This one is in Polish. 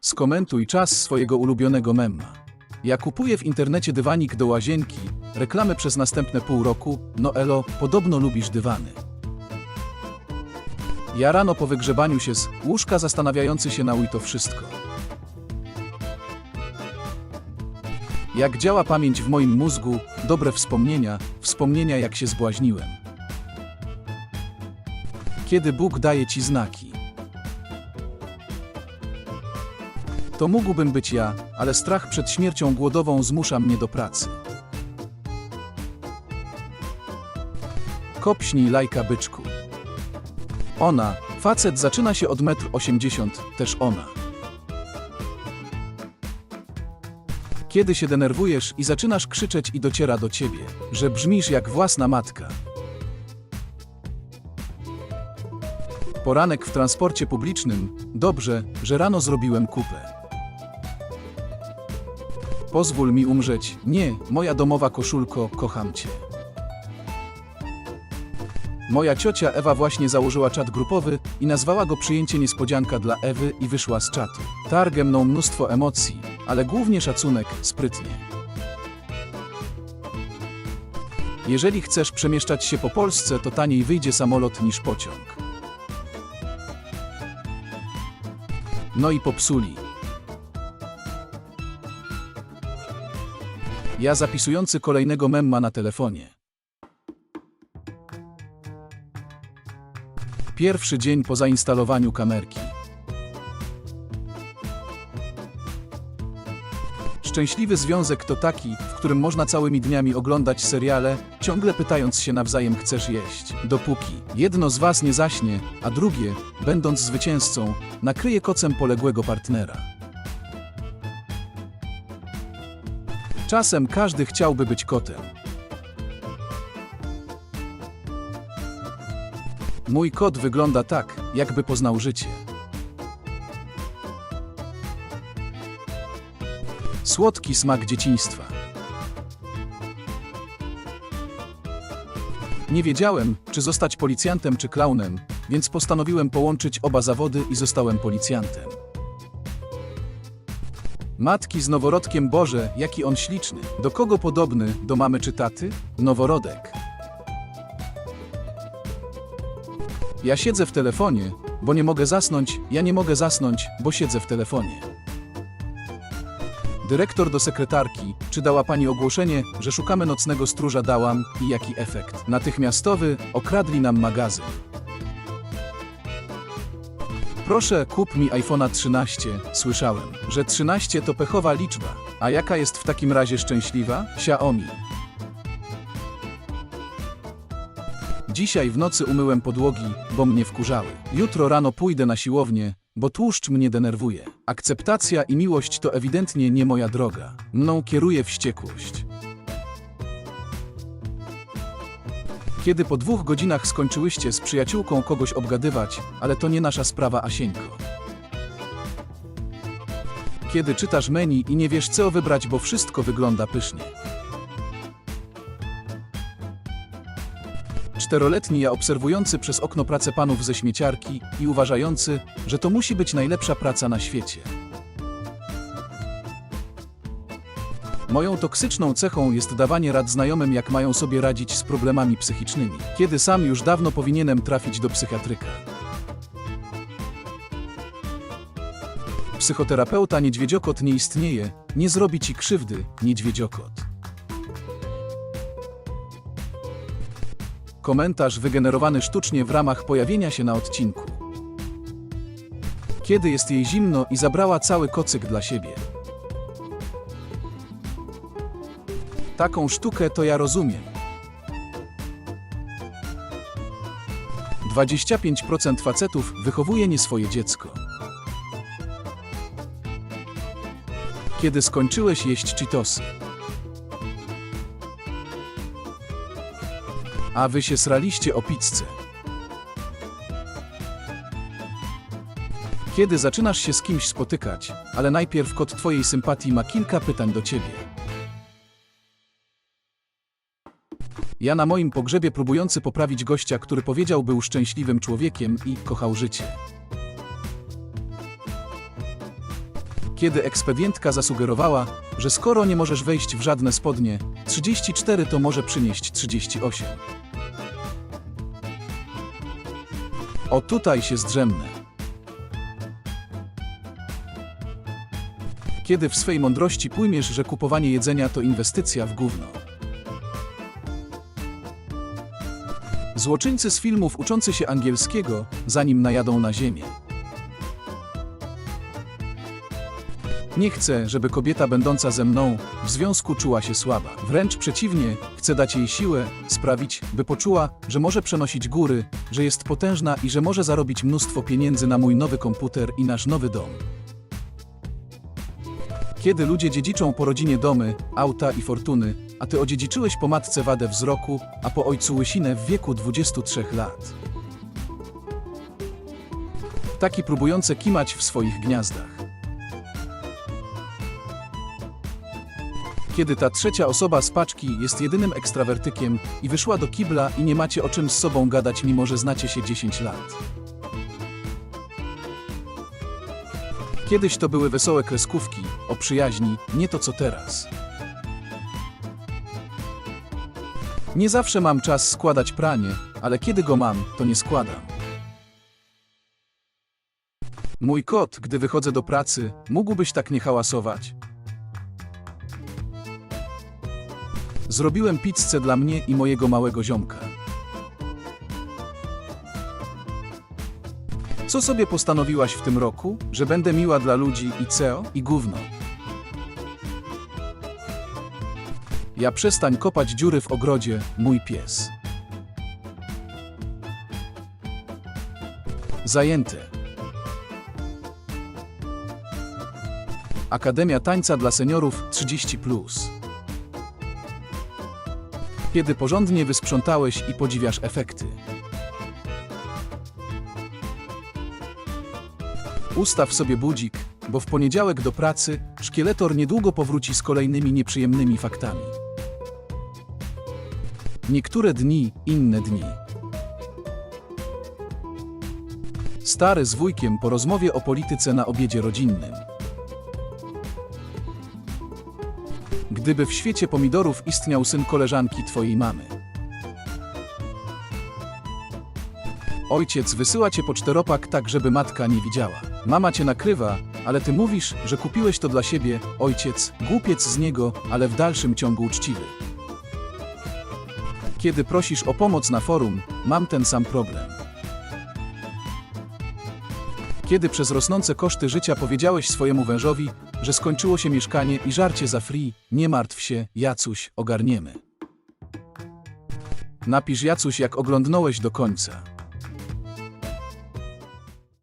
Skomentuj czas swojego ulubionego memma. Ja kupuję w internecie dywanik do łazienki, reklamy przez następne pół roku, no elo, podobno lubisz dywany. Ja rano po wygrzebaniu się z łóżka zastanawiający się na uj to wszystko. Jak działa pamięć w moim mózgu, dobre wspomnienia, wspomnienia jak się zbłaźniłem. Kiedy Bóg daje ci znaki. To mógłbym być ja, ale strach przed śmiercią głodową zmusza mnie do pracy. Kopśnij lajka byczku. Ona, facet zaczyna się od 1,80 m, też ona. Kiedy się denerwujesz i zaczynasz krzyczeć i dociera do ciebie, że brzmisz jak własna matka. Poranek w transporcie publicznym. Dobrze, że rano zrobiłem kupę. Pozwól mi umrzeć. Nie, moja domowa koszulko, kocham cię. Moja ciocia Ewa właśnie założyła czat grupowy i nazwała go przyjęcie niespodzianka dla Ewy i wyszła z czatu. Targę mną mnóstwo emocji, ale głównie szacunek, sprytnie. Jeżeli chcesz przemieszczać się po Polsce, to taniej wyjdzie samolot niż pociąg. No i popsuli. Ja zapisujący kolejnego memma na telefonie. Pierwszy dzień po zainstalowaniu kamerki. Szczęśliwy związek to taki, w którym można całymi dniami oglądać seriale, ciągle pytając się nawzajem chcesz jeść. Dopóki jedno z was nie zaśnie, a drugie, będąc zwycięzcą, nakryje kocem poległego partnera. Czasem każdy chciałby być kotem. Mój kot wygląda tak, jakby poznał życie. Słodki smak dzieciństwa. Nie wiedziałem, czy zostać policjantem czy klaunem, więc postanowiłem połączyć oba zawody i zostałem policjantem. Matki z noworodkiem Boże, jaki on śliczny. Do kogo podobny? Do mamy czy taty? Noworodek. Ja siedzę w telefonie, bo nie mogę zasnąć, ja nie mogę zasnąć, bo siedzę w telefonie. Dyrektor do sekretarki, czy dała pani ogłoszenie, że szukamy nocnego stróża dałam i jaki efekt? Natychmiastowy, okradli nam magazyn. Proszę, kup mi iPhone'a 13. Słyszałem, że 13 to pechowa liczba. A jaka jest w takim razie szczęśliwa? Xiaomi. Dzisiaj w nocy umyłem podłogi, bo mnie wkurzały. Jutro rano pójdę na siłownię, bo tłuszcz mnie denerwuje. Akceptacja i miłość to ewidentnie nie moja droga. Mną kieruje wściekłość. Kiedy po dwóch godzinach skończyłyście z przyjaciółką kogoś obgadywać, ale to nie nasza sprawa, Asieńko. Kiedy czytasz menu i nie wiesz co wybrać, bo wszystko wygląda pysznie. Czteroletni ja obserwujący przez okno pracę panów ze śmieciarki i uważający, że to musi być najlepsza praca na świecie. Moją toksyczną cechą jest dawanie rad znajomym, jak mają sobie radzić z problemami psychicznymi, kiedy sam już dawno powinienem trafić do psychiatryka. Psychoterapeuta niedźwiedziokot nie istnieje, nie zrobi ci krzywdy, niedźwiedziokot. Komentarz wygenerowany sztucznie w ramach pojawienia się na odcinku. Kiedy jest jej zimno i zabrała cały kocyk dla siebie. Taką sztukę to ja rozumiem. 25% facetów wychowuje nie swoje dziecko. Kiedy skończyłeś jeść Cheetosy? A wy się sraliście o pizzę. Kiedy zaczynasz się z kimś spotykać, ale najpierw kot twojej sympatii ma kilka pytań do ciebie. Ja na moim pogrzebie próbujący poprawić gościa, który powiedział był szczęśliwym człowiekiem i kochał życie. Kiedy ekspedientka zasugerowała, że skoro nie możesz wejść w żadne spodnie, 34 to może przynieść 38. O tutaj się zdrzemnę. Kiedy w swej mądrości pojmiesz, że kupowanie jedzenia to inwestycja w gówno. Złoczyńcy z filmów uczący się angielskiego, zanim najadą na ziemię. Nie chcę, żeby kobieta będąca ze mną w związku czuła się słaba. Wręcz przeciwnie, chcę dać jej siłę, sprawić, by poczuła, że może przenosić góry, że jest potężna i że może zarobić mnóstwo pieniędzy na mój nowy komputer i nasz nowy dom. Kiedy ludzie dziedziczą po rodzinie domy, auta i fortuny, a ty odziedziczyłeś po matce wadę wzroku, a po ojcu łysinę w wieku 23 lat. Ptaki próbujące kimać w swoich gniazdach. Kiedy ta trzecia osoba z paczki jest jedynym ekstrawertykiem i wyszła do kibla i nie macie o czym z sobą gadać, mimo że znacie się 10 lat. Kiedyś to były wesołe kreskówki o przyjaźni, nie to co teraz. Nie zawsze mam czas składać pranie, ale kiedy go mam, to nie składam. Mój kot, gdy wychodzę do pracy, mógłbyś tak nie hałasować? Zrobiłem pizzę dla mnie i mojego małego ziomka. Co sobie postanowiłaś w tym roku? Że będę miła dla ludzi i CEO i gówno. Ja przestań kopać dziury w ogrodzie, mój pies. Zajęte. Akademia Tańca dla Seniorów 30. Kiedy porządnie wysprzątałeś i podziwiasz efekty. Ustaw sobie budzik, bo w poniedziałek do pracy szkieletor niedługo powróci z kolejnymi nieprzyjemnymi faktami. Niektóre dni, inne dni. Stary z wujkiem po rozmowie o polityce na obiedzie rodzinnym. Gdyby w świecie pomidorów istniał syn koleżanki twojej mamy. Ojciec wysyła cię po czteropak tak, żeby matka nie widziała. Mama cię nakrywa, ale ty mówisz, że kupiłeś to dla siebie. Ojciec, głupiec z niego, ale w dalszym ciągu uczciwy. Kiedy prosisz o pomoc na forum, mam ten sam problem. Kiedy przez rosnące koszty życia powiedziałeś swojemu wężowi, że skończyło się mieszkanie i żarcie za free, nie martw się, Jacuś, ogarniemy. Napisz Jacuś, jak oglądnąłeś do końca.